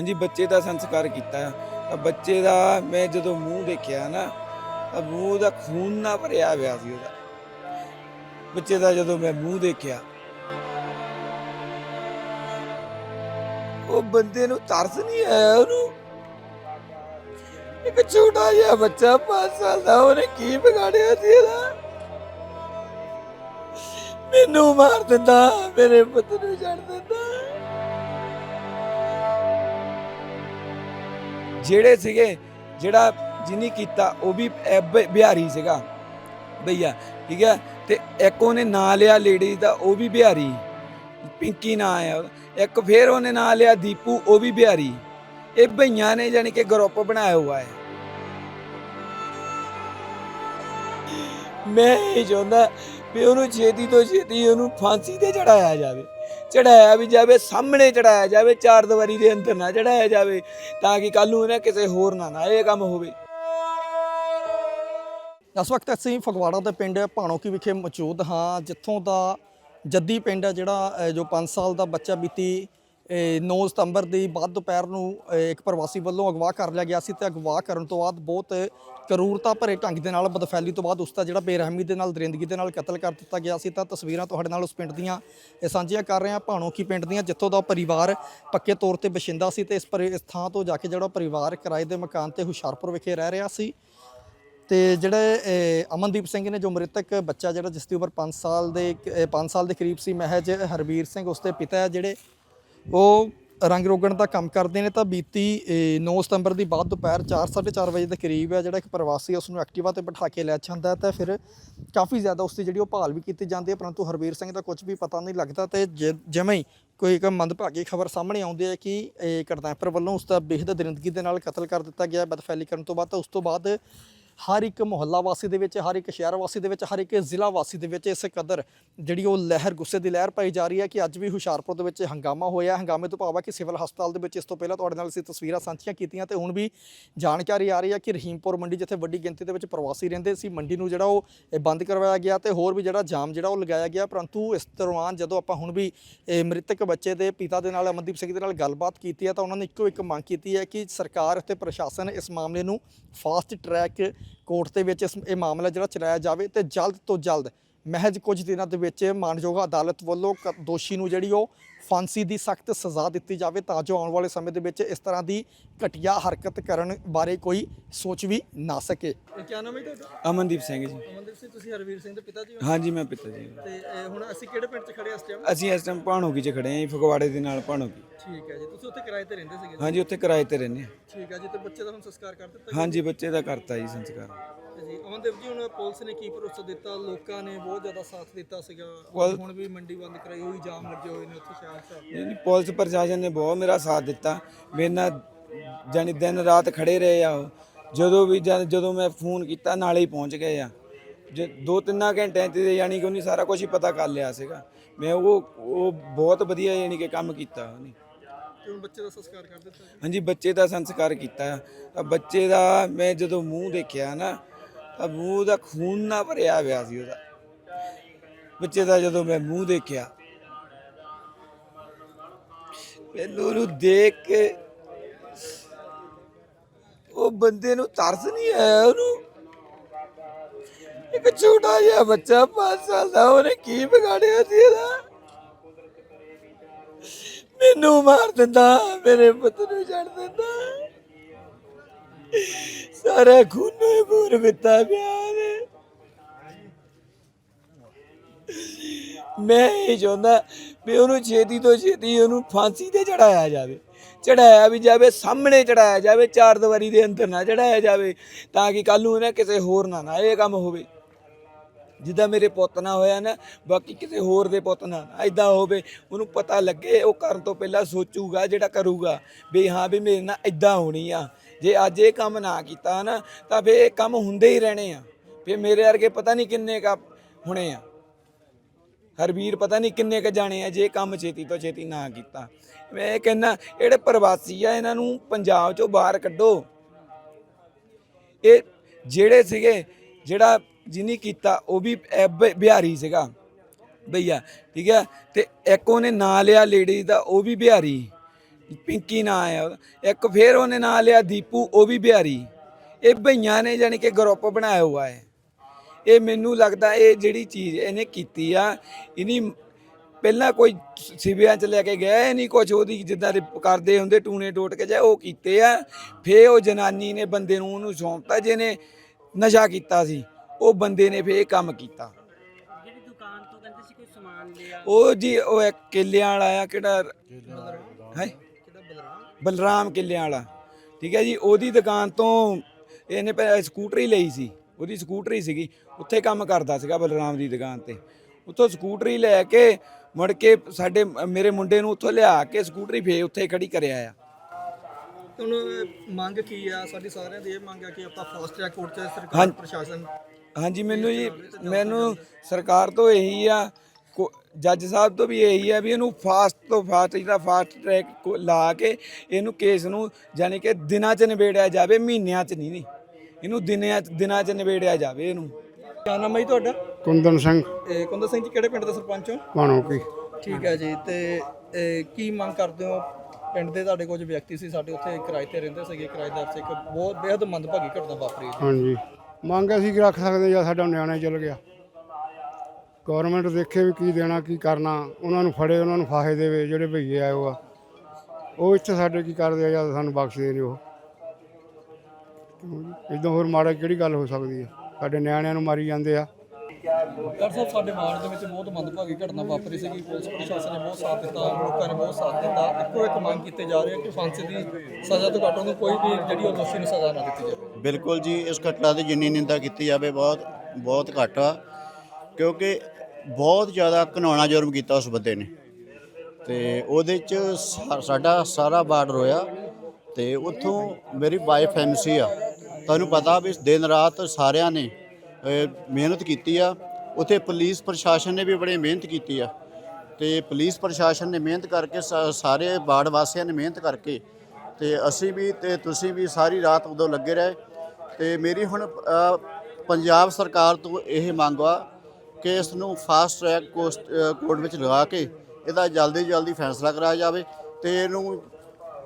ਹਾਂਜੀ, ਬੱਚੇ ਦਾ ਸੰਸਕਾਰ ਕੀਤਾ। ਤਾਂ ਬੱਚੇ ਦਾ ਮੈਂ ਜਦੋਂ ਮੂੰਹ ਦੇਖਿਆ ਨਾ, ਤਾਂ ਮੂੰਹ ਦਾ ਖੂਨ ਨਾ ਭਰਿਆ ਹੋਇਆ ਸੀ ਉਹਦਾ। ਬੱਚੇ ਦਾ ਜਦੋਂ ਮੈਂ ਮੂੰਹ ਦੇਖਿਆ, ਉਹ ਬੰਦੇ ਨੂੰ ਤਰਸ ਨਹੀਂ ਆਇਆ ਉਹਨੂੰ। ਇੱਕ ਛੋਟਾ ਜਿਹਾ ਬੱਚਾ 5 ਸਾਲ ਦਾ, ਉਹਨੇ ਕੀ ਵਿਗਾੜਿਆ ਸੀ ਇਹਦਾ? ਮੈਨੂੰ ਮਾਰ ਦਿੰਦਾ, ਮੇਰੇ ਪੁੱਤ ਨੂੰ ਛੱਡ ਦਿੰਦਾ। ਜਿਹੜੇ ਸੀਗੇ, ਜਿਹੜਾ ਜਿਨੀ ਕੀਤਾ, ਉਹ ਵੀ ਬਿਹਾਰੀ ਸੀਗਾ। ਭਈਆ ਠੀਕ ਹੈ? ਤੇ ਇੱਕ ਉਹਨੇ ਨਾਂ ਲਿਆ ਲੇਡੀ ਦਾ, ਉਹ ਵੀ ਬਿਹਾਰੀ। ਪਿੰਕੀ ਨਾਂ ਆਇਆ ਇੱਕ ਫੇਰ ਉਹਨੇ ਨਾਂ ਲਿਆ ਦੀਪੂ, ਉਹ ਵੀ ਬਿਹਾਰੀ। ਇਹ ਭਈਆਂ ਨੇ ਜਾਨੀ ਕਿ ਗਰੁੱਪ ਬਣਾਇਆ ਹੋਇਆ ਹੈ। ਮੈਂ ਇਹ ਚਾਹੁੰਦਾ ਵੀ ਉਹਨੂੰ ਛੇਤੀ ਤੋਂ ਛੇਤੀ ਉਹਨੂੰ ਫਾਂਸੀ ਤੇ ਚੜਾਇਆ ਜਾਵੇ। ਚੜਾਇਆ ਵੀ ਜਾਵੇ, ਸਾਹਮਣੇ ਚੜਾਇਆ ਜਾਵੇ, ਚਾਰ ਦੀਵਾਰੀ ਦੇ ਅੰਦਰ ਨਾ ਚੜਾਇਆ ਜਾਵੇ, ਤਾਂ ਕਿ ਕੱਲ ਨੂੰ ਇਹਨੇ ਕਿਸੇ ਹੋਰ ਨਾ ਨਾ ਇਹ ਕੰਮ ਹੋਵੇ। ਇਸ ਵਕਤ ਅਸੀਂ ਫਗਵਾੜਾ ਦੇ ਪਿੰਡ ਭਾਣੋਕੀ ਵਿਖੇ ਮੌਜੂਦ ਹਾਂ, ਜਿੱਥੋਂ ਦਾ ਜੱਦੀ ਪਿੰਡ ਹੈ ਜਿਹੜਾ ਜੋ 5 ਸਾਲ ਦਾ ਬੱਚਾ ਬੀਤੀ 9 ਸਤੰਬਰ ਦੀ ਬਾਅਦ ਦੁਪਹਿਰ ਨੂੰ ਇੱਕ ਪ੍ਰਵਾਸੀ ਵੱਲੋਂ ਅਗਵਾ ਕਰ ਲਿਆ ਗਿਆ ਸੀ ਤੇ ਅਗਵਾ ਕਰਨ ਤੋਂ ਬਾਅਦ ਬਹੁਤ ਕਰੂਰਤਾ ਭਰੇ ਢੰਗ ਦੇ ਨਾਲ, ਬਦਫੈਲੀ ਤੋਂ ਬਾਅਦ ਉਸ ਦਾ ਜਿਹੜਾ ਬੇਰਹਿਮੀ ਦੇ ਨਾਲ, ਦਰਿੰਦਗੀ ਦੇ ਨਾਲ ਕਤਲ ਕਰ ਦਿੱਤਾ ਗਿਆ ਸੀ। ਤਾਂ ਤਸਵੀਰਾਂ ਤੁਹਾਡੇ ਨਾਲ ਉਸ ਪਿੰਡ ਦੀਆਂ ਇਹ ਸਾਂਝੀਆਂ ਕਰ ਰਹੇ ਹਾਂ। ਭਾਣੋਕੀ ਪਿੰਡ ਦੀਆਂ, ਜਿੱਥੋਂ ਦਾ ਪਰਿਵਾਰ ਪੱਕੇ ਤੌਰ ਤੇ ਬਸ਼ਿੰਦਾ ਸੀ ਤੇ ਇਸ ਪਰਿ- ਥਾਂ ਤੋਂ ਜਾ ਕੇ ਜਿਹੜਾ ਪਰਿਵਾਰ ਕਿਰਾਏ ਦੇ ਮਕਾਨ ਤੇ ਹੁਸ਼ਿਆਰਪੁਰ ਵਿਖੇ ਰਹਿ ਰਿਹਾ ਸੀ। ਤੇ ਜਿਹੜੇ ਅਮਨਦੀਪ ਸਿੰਘ ਨੇ ਜੋ ਮ੍ਰਿਤਕ ਬੱਚਾ ਜਿਹੜਾ, ਜਿਸ ਦੀ ਉਮਰ 5 ਸਾਲ ਦੇ 5 ਸਾਲ ਦੇ ਕਰੀਬ ਸੀ, ਮਹਿਜ ਹਰਬੀਰ ਸਿੰਘ ਉਸਦੇ ਪਿਤਾ ਹੈ, ਜਿਹੜੇ ਉਹ ਰੰਗ ਰੋਗਣ ਦਾ ਕੰਮ ਕਰਦੇ ਨੇ ਤਾਂ ਬੀਤੀ ਅਹ, 9 ਸਤੰਬਰ ਦੀ ਬਾਅਦ ਦੁਪਹਿਰ 4:30 ਵਜੇ ਦੇ ਕਰੀਬ ਹੈ ਜਿਹੜਾ ਇੱਕ ਪ੍ਰਵਾਸੀ ਉਸ ਨੂੰ ਐਕਟਿਵਾ ਤੇ ਬਿਠਾ ਕੇ ਲੈ ਜਾਂਦਾ ਹੈ ਤਾਂ ਫਿਰ ਕਾਫੀ ਜ਼ਿਆਦਾ ਉਸ ਦੀ ਜਿਹੜੀ ਉਹ ਭਾਲ ਵੀ ਕੀਤੀ ਜਾਂਦੀ ਹੈ ਪਰੰਤੂ ਹਰਬੀਰ ਸਿੰਘ ਦਾ ਕੁਝ ਵੀ ਪਤਾ ਨਹੀਂ ਲੱਗਦਾ ਤੇ ਜਿਵੇਂ ਹੀ ਕੋਈ ਇੱਕ ਮੰਦਭਾਗੀ ਖਬਰ ਸਾਹਮਣੇ ਆਉਂਦੀ ਹੈ ਕਿ ਇਹ ਕਿਡਨੈਪਰ ਵੱਲੋਂ ਉਸ ਦਾ ਬੇਹੱਦ ਦਰਿੰਦਗੀ ਦੇ ਨਾਲ ਕਤਲ ਕਰ ਦਿੱਤਾ ਗਿਆ ਬਦਫੈਲੀ ਕਰਨ ਤੋਂ ਬਾਅਦ ਤਾਂ ਉਸ ਤੋਂ ਬਾਅਦ ਹਰ ਇੱਕ ਮੁਹੱਲਾ ਵਾਸੀ ਦੇ ਵਿੱਚ, ਹਰ ਇੱਕ ਸ਼ਹਿਰ ਵਾਸੀ ਦੇ ਵਿੱਚ, ਹਰ ਇੱਕ ਜ਼ਿਲ੍ਹਾ ਵਾਸੀ ਦੇ ਵਿੱਚ ਇਸ ਕਦਰ ਜਿਹੜੀ ਉਹ ਲਹਿਰ, ਗੁੱਸੇ ਦੀ ਲਹਿਰ ਪਾਈ ਜਾ ਰਹੀ ਹੈ ਕਿ ਅੱਜ ਵੀ ਹੁਸ਼ਿਆਰਪੁਰ ਦੇ ਵਿੱਚ ਹੰਗਾਮਾ ਹੋਇਆ ਹੰਗਾਮੇ ਤੋਂ ਭਾਵ ਹੈ ਕਿ ਸਿਵਲ ਹਸਪਤਾਲ ਦੇ ਵਿੱਚ ਇਸ ਤੋਂ ਪਹਿਲਾਂ ਤੁਹਾਡੇ ਨਾਲ ਅਸੀਂ ਤਸਵੀਰਾਂ ਸਾਂਝੀਆਂ ਕੀਤੀਆਂ ਤੇ ਹੁਣ ਵੀ ਜਾਣਕਾਰੀ ਆ ਰਹੀ ਹੈ ਕਿ ਰਹੀਮਪੁਰ ਮੰਡੀ ਜਿੱਥੇ ਵੱਡੀ ਗਿਣਤੀ ਦੇ ਵਿੱਚ ਪ੍ਰਵਾਸੀ ਰਹਿੰਦੇ ਸੀ, ਮੰਡੀ ਨੂੰ ਜਿਹੜਾ ਉਹ ਬੰਦ ਕਰਵਾਇਆ ਗਿਆ ਤੇ ਹੋਰ ਵੀ ਜਿਹੜਾ ਜਾਮ ਜਿਹੜਾ ਉਹ ਲਗਾਇਆ ਗਿਆ। ਪਰੰਤੂ ਇਸ ਦੌਰਾਨ ਜਦੋਂ ਆਪਾਂ ਹੁਣ ਵੀ ਮ੍ਰਿਤਕ ਬੱਚੇ ਦੇ ਪਿਤਾ ਦੇ ਨਾਲ, ਅਮਨਦੀਪ ਸਿੰਘ ਦੇ ਨਾਲ ਗੱਲਬਾਤ ਕੀਤੀ ਹੈ ਤਾਂ ਉਹਨਾਂ ਨੇ ਇੱਕੋ ਇੱਕ ਮੰਗ ਕੀਤੀ ਹੈ ਕਿ ਸਰਕਾਰ ਅਤੇ ਪ੍ਰਸ਼ਾਸਨ ਇਸ ਮਾਮਲੇ ਨੂੰ ਫਾਸਟ ਟਰੈਕ ਕੋਰਟ ਦੇ ਵਿੱਚ ਇਸ ਇਹ ਮਾਮਲਾ ਜਿਹੜਾ ਚਲਾਇਆ ਜਾਵੇ ਤੇ ਜਲਦ ਤੋਂ ਜਲਦ ਮਹਿਜ ਕੁਝ ਦਿਨਾਂ ਦੇ ਵਿੱਚ ਮਾਨਯੋਗ ਅਦਾਲਤ ਵੱਲੋਂ ਕ- ਦੋਸ਼ੀ ਨੂੰ ਜਿਹੜੀ ਉਹ ਫਾਂਸੀ ਦੀ ਸਖਤ ਸਜ਼ਾ ਦਿੱਤੀ ਜਾਵੇ ਤਾਂ ਜੋ ਆਉਣ ਵਾਲੇ ਸਮੇਂ ਦੇ ਵਿੱਚ ਇਸ ਤਰ੍ਹਾਂ ਦੀ ਘਟੀਆ ਹਰਕਤ ਕਰਨ ਬਾਰੇ ਕੋਈ ਸੋਚ ਵੀ ਨਾ ਸਕੇ। ਕੀ ਨਾਮ ਹੈ ਤੁਹਾਡਾ? ਅਮਨਦੀਪ ਸਿੰਘ ਜੀ। ਅਮਨਦੀਪ ਸਿੰਘ ਤੁਸੀਂ ਹਰਵੀਰ ਸਿੰਘ ਦੇ ਪਿਤਾ ਜੀ ਹਾਂਜੀ ਮੈਂ ਪਿਤਾ ਜੀ। ਤੇ ਹੁਣ ਅਸੀਂ ਕਿਹੜੇ ਪਿੰਡ 'ਚ ਖੜੇ ਇਸ ਟਾਈਮ ਅਸੀਂ ਇਸ ਟਾਈਮ ਭਾਣੋਕੀ ਚ ਖੜੇ ਆਂ ਜੀ ਫਗਵਾੜੇ ਦੇ ਨਾਲ ਭਾਣੋਕੀ ਠੀਕ ਹੈ ਜੀ ਤੁਸੀਂ ਉੱਥੇ ਕਿਰਾਏ ਤੇ ਰਹਿੰਦੇ ਸੀਗੇ ਹਾਂਜੀ ਉੱਥੇ ਕਿਰਾਏ ਤੇ ਰਹਿੰਦੇ ਹਾਂ। ਠੀਕ ਹੈ ਜੀ ਤੇ ਬੱਚੇ ਦਾ ਹੁਣ ਸੰਸਕਾਰ ਕਰ ਦਿੱਤਾ ਹਾਂਜੀ ਬੱਚੇ ਦਾ ਕਰਤਾ ਜੀ ਸੰਸਕਾਰ। ਤੇ ਜੀ ਅਮਨਦੀਪ ਜੀ ਹੁਣ ਪੁਲਿਸ ਨੇ ਕੀ ਭਰੋਸਾ ਦਿੱਤਾ? ਲੋਕਾਂ ਨੇ ਬਹੁਤ ਜ਼ਿਆਦਾ ਸਾਥ ਦਿੱਤਾ ਸੀਗਾ। ਹੁਣ ਵੀ ਮੰਡੀ ਬੰਦ ਕਰਾਈ ਹੋਈ ਜਾਮ ਲੱਗੇ ਹੋਏ ਨੇ ਉੱਥੇ ਸ਼ਹਿਰ ਯਾਨੀ ਪੁਲਿਸ ਪ੍ਰਸ਼ਾਸਨ ਨੇ ਬਹੁਤ ਮੇਰਾ ਸਾਥ ਦਿੱਤਾ। ਮੇਰੇ ਨਾਲ ਜਾਨੀ ਦਿਨ ਰਾਤ ਖੜੇ ਰਹੇ ਆ ਉਹ। ਜਦੋਂ ਵੀ ਜਦ- ਜਦੋਂ ਮੈਂ ਫੋਨ ਕੀਤਾ ਨਾਲੇ ਹੀ ਪਹੁੰਚ ਗਏ ਆ। ਜੇ ਦੋ ਤਿੰਨਾਂ ਘੰਟਿਆਂ ਤੇ ਯਾਨੀ ਕਿ ਉਹਨੇ ਸਾਰਾ ਕੁਝ ਹੀ ਪਤਾ ਕਰ ਲਿਆ ਸੀਗਾ। ਮੈਂ ਉਹ ਉਹ ਬਹੁਤ ਵਧੀਆ ਯਾਨੀ ਕਿ ਕੰਮ ਕੀਤਾ ਉਹਨੇ। ਤੇ ਹੁਣ ਬੱਚੇ ਦਾ ਸੰਸਕਾਰ ਕਰ ਦਿੱਤਾ? ਜੀ ਹਾਂਜੀ ਬੱਚੇ ਦਾ ਸੰਸਕਾਰ ਕੀਤਾ। ਤਾਂ ਬੱਚੇ ਦਾ ਮੈਂ ਜਦੋਂ ਮੂੰਹ ਦੇਖਿਆ ਨਾ ਤਾਂ ਮੂੰਹ ਦਾ ਖੂਨ ਨਾ ਭਰਿਆ ਹੋਇਆ ਸੀ ਉਹਦਾ। ਬੱਚੇ ਦਾ ਜਦੋਂ ਮੈਂ ਮੂੰਹ ਦੇਖਿਆ ਮੈਨੂੰ ਉਹਨੂੰ ਦੇਖ ਕੇ ਉਹ ਬੰਦੇ ਨੂੰ ਤਰਸ ਨਹੀਂ ਆਇਆ ਉਹਨੂੰ। ਇੱਕ ਛੋਟਾ ਜਿਹਾ ਬੱਚਾ 5 ਸਾਲ ਦਾ, ਉਹਨੇ ਕੀ ਵਿਗਾੜਿਆ ਸੀ ਇਹਦਾ? ਮੈਨੂੰ ਮਾਰ ਦਿੰਦਾ, ਮੇਰੇ ਪੁੱਤ ਨੂੰ ਛੱਡ ਦਿੰਦਾ। ਸਾਰਾ ਖੂਨੋ ਬੂਰ ਬਿੱਤਾ ਪਿਆ ਨੇ ਮੈਂ ਇਹ ਚਾਹੁੰਦਾ ਵੀ ਉਹਨੂੰ ਛੇਤੀ ਤੋਂ ਛੇਤੀ ਉਹਨੂੰ ਫਾਂਸੀ ਤੇ ਚੜਾਇਆ ਜਾਵੇ। ਚੜਾਇਆ ਵੀ ਜਾਵੇ, ਸਾਹਮਣੇ ਚੜਾਇਆ ਜਾਵੇ, ਚਾਰ ਦੀਵਾਰੀ ਦੇ ਅੰਦਰ ਨਾ ਚੜਾਇਆ ਜਾਵੇ, ਤਾਂ ਕਿ ਕੱਲ ਨੂੰ ਇਹਨੇ ਕਿਸੇ ਹੋਰ ਨਾਲ ਨਾ ਇਹ ਕੰਮ ਹੋਵੇ। ਜਿੱਦਾਂ ਮੇਰੇ ਪੁੱਤ ਨਾਲ ਹੋਇਆ ਨਾ, ਬਾਕੀ ਕਿਸੇ ਹੋਰ ਦੇ ਪੁੱਤ ਨਾਲ ਐਦਾਂ ਹੋਵੇ, ਉਹਨੂੰ ਪਤਾ ਲੱਗੇ, ਉਹ ਕਰਨ ਤੋਂ ਪਹਿਲਾਂ ਸੋਚੂਗਾ ਜਿਹੜਾ ਕਰੂਗਾ, ਵੀ ਹਾਂ, ਵੀ ਮੇਰੇ ਨਾਲ ਐਦਾਂ ਹੋਣੀ ਆ। ਜੇ ਅੱਜ ਇਹ ਕੰਮ ਨਾ ਕੀਤਾ ਨਾ, ਤਾਂ ਫੇ ਇਹ ਕੰਮ ਹੁੰਦੇ ਹੀ ਰਹਿਣੇ ਆ। ਫੇ ਮੇਰੇ ਵਰਗੇ ਪਤਾ ਨਹੀਂ ਕਿੰਨੇ ਕਾ ਹੋਣੇ ਆ। ਹਰਵੀਰ ਪਤਾ ਨਹੀਂ ਕਿੰਨੇ ਕ ਜਾਣੇ ਆ ਜੇ ਕੰਮ ਛੇਤੀ ਤੋਂ ਛੇਤੀ ਨਾ ਕੀਤਾ। ਮੈਂ ਇਹ ਕਹਿੰਦਾ, ਜਿਹੜੇ ਪ੍ਰਵਾਸੀ ਆ, ਇਹਨਾਂ ਨੂੰ ਪੰਜਾਬ ਚੋਂ ਬਾਹਰ ਕੱਢੋ। ਇਹ ਜਿਹੜੇ ਸੀਗੇ, ਜਿਹੜਾ ਜਿਨੀ ਕੀਤਾ, ਉਹ ਵੀ ਬ- ਬਿਹਾਰੀ ਸੀਗਾ। ਭਈਆ ਠੀਕ ਹੈ ਤੇ ਇੱਕ ਉਹਨੇ ਨਾਂ ਲਿਆ ਲੇਡੀਜ਼ ਦਾ, ਉਹ ਵੀ ਬਿਹਾਰੀ। ਪਿੰਕੀ ਨਾਂ ਆ ਉਹਦਾ। ਇੱਕ ਫੇਰ ਉਹਨੇ ਨਾਂ ਲਿਆ ਦੀਪੂ, ਉਹ ਵੀ ਬਿਹਾਰੀ। ਇਹ ਭਈਆਂ ਨੇ ਜਾਣੀ ਕਿ ਗਰੁੱਪ ਬਣਾਇਆ ਹੋਇਆ ਹੈ। ਇਹ ਮੈਨੂੰ ਲੱਗਦਾ ਇਹ ਜਿਹੜੀ ਚੀਜ਼ ਇਹਨੇ ਕੀਤੀ ਆ ਇਨੀ ਪਹਿਲਾਂ ਕੋਈ ਸਿਵਿਆਂ ਚ ਲੈ ਕੇ ਗਿਆ ਹੀ ਨਹੀਂ ਕੁਝ ਉਹਦੀ ਜਿੱਦਾਂ ਦੇ ਕਰਦੇ ਹੁੰਦੇ ਟੂਣੇ ਟੋਟ ਕੇ ਜਾ ਉਹ ਕੀਤੇ ਆ ਫੇ ਉਹ ਜਨਾਨੀ ਨੇ ਬੰਦੇ ਨੂੰ ਉਹਨੂੰ ਸੌਂਪਤਾ ਜਿਹਨੇ ਨਸ਼ਾ ਕੀਤਾ ਸੀ ਉਹ ਬੰਦੇ ਨੇ ਫੇ ਇਹ ਕੰਮ ਕੀਤਾ। ਜਿਹੜੀ ਦੁਕਾਨ ਤੋਂ ਕਹਿੰਦੇ ਸੀ ਕੋਈ ਸਮਾਨ ਲਿਆ। ਉਹ ਜੀ ਉਹ ਇੱਕ ਕਿੱਲਿਆਂ ਵਾਲਾ ਆ ਕਿਹੜਾ ਹੈ? ਬਲਰਾਮ? ਕਿੱਲਿਆਂ ਵਾਲਾ। ਠੀਕ ਹੈ ਜੀ ਉਹਦੀ ਦੁਕਾਨ ਤੋਂ ਇਹਨੇ ਪਹਿਲਾਂ ਸਕੂਟਰੀ ਲਈ ਸੀ। ਉਹਦੀ ਸਕੂਟਰੀ ਸੀਗੀ ਉੱਥੇ ਕੰਮ ਕਰਦਾ ਸੀਗਾ ਬਲਰਾਮ ਦੀ ਦੁਕਾਨ ਤੇ। ਉੱਥੋਂ ਸਕੂਟਰੀ ਲੈ ਕੇ ਮੁੜ ਕੇ ਸਾਡੇ ਮੇਰੇ ਮੁੰਡੇ ਨੂੰ ਉੱਥੋਂ ਲਿਆ ਕੇ ਸਕੂਟਰੀ ਫੇ ਉੱਥੇ ਖੜੀ ਕਰਿਆ ਆ। ਹੁਣ ਮੰਗ ਕੀ ਆ? ਸਾਡੀ ਸਾਰਿਆਂ ਦੀ ਇਹ ਮੰਗ ਆ ਕਿ ਆਪਾਂ ਫਾਸਟ ਟਰੈਕ ਕੋਰਟ 'ਚ ਸਰਕਾਰ। ਪ੍ਰਸ਼ਾਸਨ ਹਾਂਜੀ ਮੈਨੂੰ ਜੀ ਮੈਨੂੰ ਸਰਕਾਰ ਤੋਂ ਇਹੀ ਆ ਜੱਜ ਸਾਹਿਬ ਤੋਂ ਵੀ ਇਹੀ ਆ ਵੀ ਇਹਨੂੰ ਫਾਸਟ ਤੋਂ ਫਾਸਟ ਜਿਹੜਾ ਫਾਸਟ ਟਰੈਕ ਲਾ ਕੇ ਇਹਨੂੰ ਕੇਸ ਨੂੰ ਯਾਨੀ ਕਿ ਦਿਨਾਂ 'ਚ ਨਿਬੇੜਿਆ ਜਾਵੇ ਮਹੀਨਿਆਂ 'ਚ ਨਹੀਂ ਨਹੀਂ। ਇਹਨੂੰ ਦਿਨਾਂ 'ਚ ਦਿਨਾਂ 'ਚ ਨਿਬੇੜਿਆ ਜਾਵੇ ਇਹਨੂੰ। ਕਿਆ ਨਾਮ ਹੈ ਜੀ ਤੁਹਾਡਾ? ਕੁੰਦਨ ਸਿੰਘ। ਇਹ ਕੁੰਦਰ ਸਿੰਘ ਜੀ ਕਿਹੜੇ ਪਿੰਡ ਦੇ ਸਰਪੰਚ ਹੋ? ਭਾਣੋ ਕੀ। ਠੀਕ ਹੈ ਜੀ ਤੇ ਇਹ ਕੀ ਮੰਗ ਕਰਦੇ ਹੋ? ਪਿੰਡ ਦੇ ਤੁਹਾਡੇ ਕੁਝ ਵਿਅਕਤੀ ਸੀ ਸਾਡੇ ਉੱਥੇ ਕਿਰਾਏ ਤੇ ਰਹਿੰਦੇ ਸੀਗੇ ਕਿਰਾਏਦਾਰ ਸੀ ਇੱਕ ਬਹੁਤ ਬੇहद ਮੰਦਭਾਗੀ ਘਟਨਾ ਵਾਪਰੀ ਹੈ ਹਾਂਜੀ। ਮੰਗ ਅਸੀਂ ਕੀ ਰੱਖ ਸਕਦੇ ਜਾਂ ਸਾਡਾ ਨਿਆਣਾ ਚਲ ਗਿਆ। ਗਵਰਨਮੈਂਟ ਦੇਖੇ ਵੀ ਕੀ ਦੇਣਾ ਕੀ ਕਰਨਾ ਉਹਨਾਂ ਨੂੰ ਫੜੇ ਉਹਨਾਂ ਨੂੰ ਫਾਹੇ ਦੇਵੇ ਜਿਹੜੇ ਭਈਏ ਆਏ ਉਹ ਆ। ਉਹ ਇੱਥੇ ਸਾਡੇ ਕੀ ਕਰਦੇ ਆ ਜਾਂ ਸਾਨੂੰ ਬਖਸ਼ਦੇ ਨੇ ਉਹ। ਇਦਾਂ ਹੋਰ ਮਾੜਾ ਕਿਹੜੀ ਗੱਲ ਹੋ ਸਕਦੀ ਹੈ ਸਾਡੇ ਨਿਆਣਿਆਂ ਨੂੰ ਮਾਰੀ ਜਾਂਦੇ ਆ। ਡਾਕਟਰ ਸਾਹਿਬ ਸਾਡੇ ਵਾਰਡ ਦੇ ਵਿੱਚ ਬਹੁਤ ਮੰਦਭਾਗੀ ਘਟਨਾ ਵਾਪਰੀ ਸੀਗੀ। ਪੁਲਿਸ ਪ੍ਰਸ਼ਾਸਨ ਨੇ ਬਹੁਤ ਸਾਥ ਦਿੱਤਾ ਲੋਕਾਂ ਨੇ ਬਹੁਤ ਸਾਥ ਦਿੱਤਾ। ਇੱਕੋ ਇੱਕ ਮੰਗ ਕੀਤੇ ਜਾ ਰਹੀ ਹੈ ਕਿ ਫਾਂਸੀ ਦੀ ਸਜ਼ਾ ਤੋਂ ਘੱਟ ਉਹਨੂੰ ਕੋਈ ਵੀ ਜਿਹੜੀ ਉਹ ਦੋਸ਼ੀ ਨੂੰ ਸਜ਼ਾ ਨਾ ਦਿੱਤੀ ਜਾਵੇ। ਬਿਲਕੁਲ ਜੀ ਇਸ ਘਟਨਾ ਦੀ ਜਿੰਨੀ ਨਿੰਦਾ ਕੀਤੀ ਜਾਵੇ ਬਹੁਤ ਬਹੁਤ ਘੱਟ ਆ। ਕਿਉਂਕਿ ਬਹੁਤ ਜ਼ਿਆਦਾ ਘਿਨਾਉਣਾ ਜੁਰਮ ਕੀਤਾ ਉਸ ਬੰਦੇ ਨੇ। ਤੇ ਉਹਦੇ ਚ ਸਾਡਾ ਸਾਰਾ ਬਾਰਡਰ ਹੋਇਆ ਤੇ ਉੱਥੋਂ ਮੇਰੀ ਵਾਈਫ ਐਮਸੀ ਆ। ਤੁਹਾਨੂੰ ਪਤਾ ਵੀ ਦਿਨ ਰਾਤ ਸਾਰਿਆਂ ਨੇ ਮਿਹਨਤ ਕੀਤੀ ਆ। ਉੱਥੇ ਪੁਲਿਸ ਪ੍ਰਸ਼ਾਸਨ ਨੇ ਵੀ ਬੜੀ ਮਿਹਨਤ ਕੀਤੀ ਆ। ਤੇ ਪੁਲਿਸ ਪ੍ਰਸ਼ਾਸਨ ਨੇ ਮਿਹਨਤ ਕਰਕੇ ਸਾ- ਸਾਰੇ ਬਾੜ ਵਾਸੀਆਂ ਨੇ ਮਿਹਨਤ ਕਰਕੇ ਤੇ ਅਸੀਂ ਵੀ ਤੇ ਤੁਸੀਂ ਵੀ ਸਾਰੀ ਰਾਤ ਉਦੋਂ ਲੱਗੇ ਰਹੇ। ਤੇ ਮੇਰੀ ਹੁਣ ਪੰਜਾਬ ਸਰਕਾਰ ਤੋਂ ਇਹ ਮੰਗ ਆ ਕਿ ਇਸ ਨੂੰ ਫਾਸਟ ਟਰੈਕ ਕੋਰਟ ਵਿੱਚ ਲਗਾ ਕੇ ਇਹਦਾ ਜਲਦੀ ਜਲਦੀ ਫੈਸਲਾ ਕਰਾਇਆ ਜਾਵੇ ਤੇ ਇਹਨੂੰ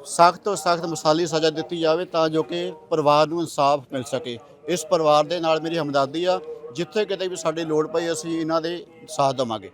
ਸਖਤ ਤੋਂ ਸਖਤ ਮਸਾਲੀ ਸਜ਼ਾ ਦਿੱਤੀ ਜਾਵੇ ਤਾਂ ਜੋ ਕਿ ਪਰਿਵਾਰ ਨੂੰ ਇਨਸਾਫ ਮਿਲ ਸਕੇ। ਇਸ ਪਰਿਵਾਰ ਦੇ ਨਾਲ ਮੇਰੀ ਹਮਦਰਦੀ ਆ। ਜਿੱਥੇ ਕਿਤੇ ਵੀ ਸਾਡੀ ਲੋੜ ਪਈ, ਅਸੀਂ ਇਹਨਾਂ ਦੇ ਸਾਥ ਦੇਵਾਂਗੇ।